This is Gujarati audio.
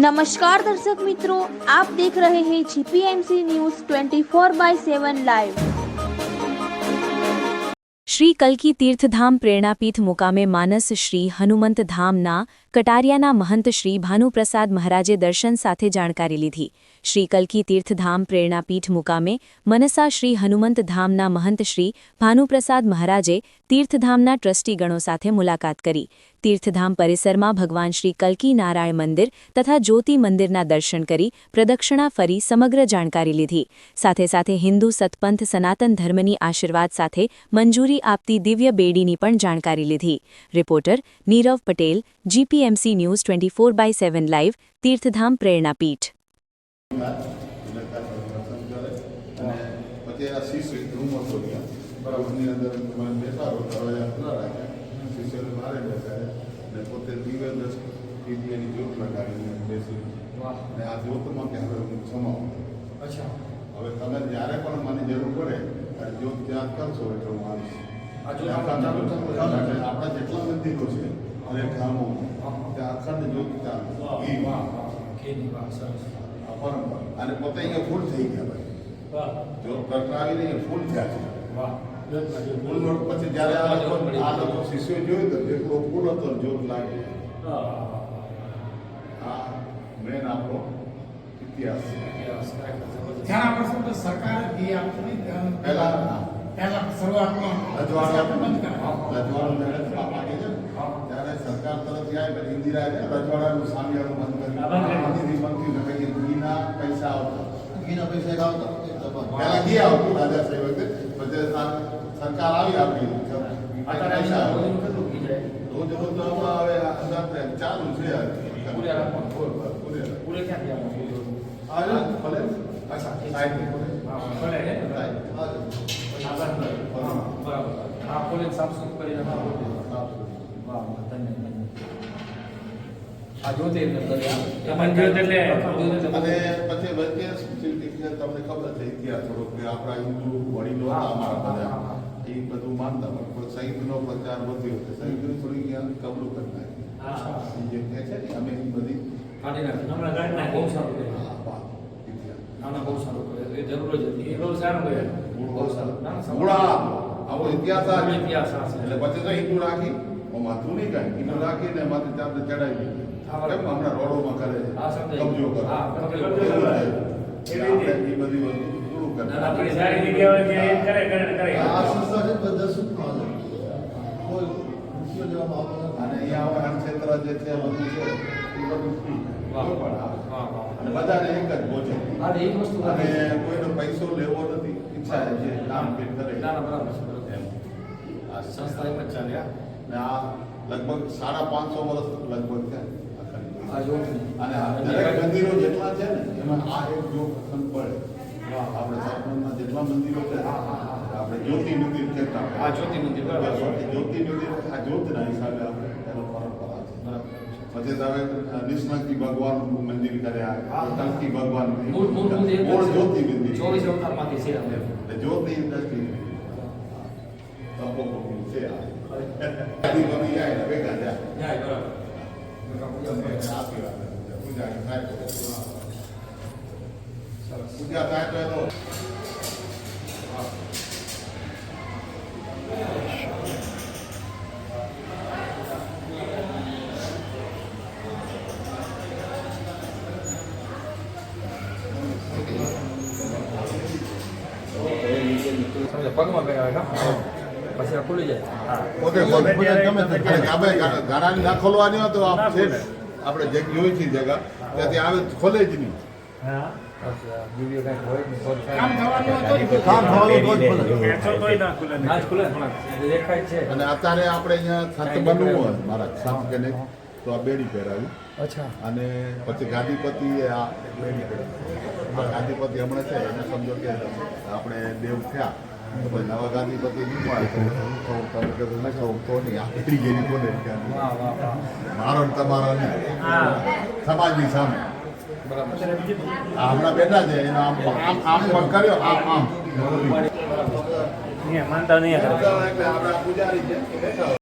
નમસ્કાર દર્શક મિત્રો આપ દેખ રહે હૈ GPMC news 24 by 7 live Shri કલકી તીર્થધામ પ્રેરણાપીઠ મુકામે માનસ શ્રી હનુમંત ધામના કટારિયાના મહંત શ્રી ભાનુપ્રસાદ મહારાજે દર્શન સાથે જાણકારી લીધી શ્રી કલકી તીર્થધામ પ્રેરણાપીઠ મુકામે મનસા શ્રી હનુમંત ધામના મહંત શ્રી ભાનુપ્રસાદ મહારાજે તીર્થધામના ટ્રસ્ટીગણો સાથે મુલાકાત કરી તીર્થધામ પરિસરમાં ભગવાન શ્રી કલ્કી નારાયણ મંદિર તથા જ્યોતિ મંદિરના દર્શન કરી પ્રદક્ષિણા ફરી સમગ્ર જાણકારી લીધી સાથે સાથે હિન્દુ સતપંથ સનાતન ધર્મની આશીર્વાદ સાથે મંજૂરી આપતી દિવ્ય બેડીની પણ જાણકારી લીધી reporter Nirav Patel GPMC news twenty four by seven live Tirthdham Prernapeeth પછી એના શિષ્ય રૂમ હતો ત્યાં બરાબરની અંદર મને બેસાડો દરવાજા ખુલ્લા પોતે દિવ્ય એની જ્યોત લગાવીને બેસી. ને આ જોતમાં કે હવે હું સમાવું. અચ્છા. હવે તમે જ્યારે પણ મને જરૂર પડે ત્યારે જ્યોત ત્યાં કરશો એટલે હું આવીશ. આપણે જેટલા મંદિરો છે અને ગામો ત્યાં અખંડ જોત પરંપરા અને પોતે અહીંયા ફૂલ થઈ ગયા ભાઈ. વાહ. જ્યોત પ્રગટાવીને ફૂલ થયા છે. વાહ. ફૂલ નોટ પછી જ્યારે આ લોકો આ લોકો શિષ્યો જોયું તો એકલો ફૂલ હતો ને જોત લાગી આ મેન આપણો ઇતિહાસ છે ધ્યાન આકર્ષણ તો સરકારે દી આપતી પહેલા હા, પહેલા શરૂઆતમાં રજવાડા બંધ કરાવ્યા. રજવાડું જ્યારે થવા માંગે છે ને, ત્યારે સરકાર તરફથી આવે પછી ઇન્દિરા છે રજવાડાનું સામિયાનું બંધ હા, બંધ કર્યું કર્યું. મંત્રી મંત્રી ને કઈ ઘીના પૈસા આવતા ઘીના પૈસા એક આવતા પહેલા ઘી આવતું રાજા સાહેબ વખતે પછી સર- સરકાર આવી આપી અત્યારે પૈસા આવે. રોજનું કેટલું ઘી જાય? રોજ રોજ તો ચાલુ છે જો, ભલે. અચ્છા, સાઈડથી ભલે. હા, ભલે હે ને? સાઈડ. આ જો. હા, બરાબર. હા. બરાબર. હા, પૂરે સાફ સૂફ કરીને હા, હા, સાફ. વાહ, વાહ, ધન્ય, ધન્ય. આ જ્યોતિ એટલે દરિયા. અમન જ્યોત એટલે- અમન જ્યોત અને એટલે- પછી વચ્ચે શું થયું કે તમને ખબર છે ઇતિહાસ થોડો કે આપણા હિન્દુ વડીલો હતા અમારા બધા. એ બધું માનતા પણ શહીદનો પ્રચાર વધ્યો છે શહીદની થોડી કબલું કરી નાખી. જે કહે છે ને અમે બધી કાઢી નાખી. હમણાં બહુ સારું કર્યું. હા વાત. ઇતિહાસ. ના, ના, બહુ સારું કર્યું. એ જરૂર જ હતી. એ બહુ સારું કર્યું. બહુ સારું. મૂળા. આપણો ઇતિહાસ આ ઇતિહાસ આ એટલે પછી તો હિન્દુ રાખી. હતું નહીં કાંઈ હિન્દુ રાખીને માથે ત્યાં ચડાવી. કેમ? હમણાં રોડોમાં કરે છે. કબજો કરે. એ બધી વસ્તુ. પૂરું કરે ના, ના, આપણી સારી જગ્યા હોય કરે કરે કરે. આ સંસ્થા બધા સુખમાં છે? કોઈ રૂપિયો લેવામાં આવતો અને અહીંયા હવે ક્ષેત્ર જે છે બધું છે એ બધું free. વાહ. કોઈ પણ આવે. વાહ, વાહ. અને બધાને એક જ ભોજન. હા, એ વસ્તુ અને કોઈનો પૈસો લેવો નથી ઈચ્છા છે કરે. ના, ના, બરાબર આ સંસ્થા જ ને આ લગભગ સાડા પાંચસો વર્ષ લગભગ છે આ અને દરેક મંદિરો જેટલા છે ને એમાં આ એક જો પસંદ પડે. આપણે સાતમના જેટલા મંદિરો છે હા, હા, હા. આપણે જ્યોતિ મંદિર કહેતા હોય. આ જ્યોતિ મંદિર, બરાબર. જ્યોતિ મંદિર આ જ્યોતના હિસાબે આપણે એનો પરંપરા છે બરાબર. પછી તમે નિષ્ણાંતિ ભગવાનનું મંદિર કર્યા હા. કંકી ભગવાન મૂળ મૂળ મૂળ એક જ મૂળ છે. જ્યોતિ મંદિર ચોવીસ અવતારમાંથી છે આપણે. એટલે જ્યોતિ દ્રષ્ટિ તપોભૂમિ છે આ આદિ બની જાય ને ભેગા જાય જાય, બરાબર. આપી વાત છે. પૂજા થાય તો પૂજા થાય તો એનો પગમાં પહેરાવે પછી આ ખુલી જાય હા. પોતે પોતે ગમે તે ના ખોલવાની હોય તો આપ છે ને. આપણે જે જોઈ છે જગા ત્યાંથી આવે ખોલે જ નહીં. હા. કંઈક હોય ને તો કામ થવાનું તો દેખાય છે. અને અત્યારે આપણે અહીંયા સંત બનવું હોય મારા સંત કે નહીં તો આ બેડી પહેરાવી. અચ્છા. અને પછી ગાદીપતિ એ આ બેડી પહેરાવી. ગાદીપતિ હમણાં છે એને સમજો કે આપણે દેવ થયા નવા ગાંધીપતિ નહીં મારો તમારો નહીં. સમાજની સામે. હમણાં બેઠા છે એનો આમ આમ આમ પગ કર્યો આમ આમ. માનતા નહીં કરે એટલે આપણા પૂજારી છે.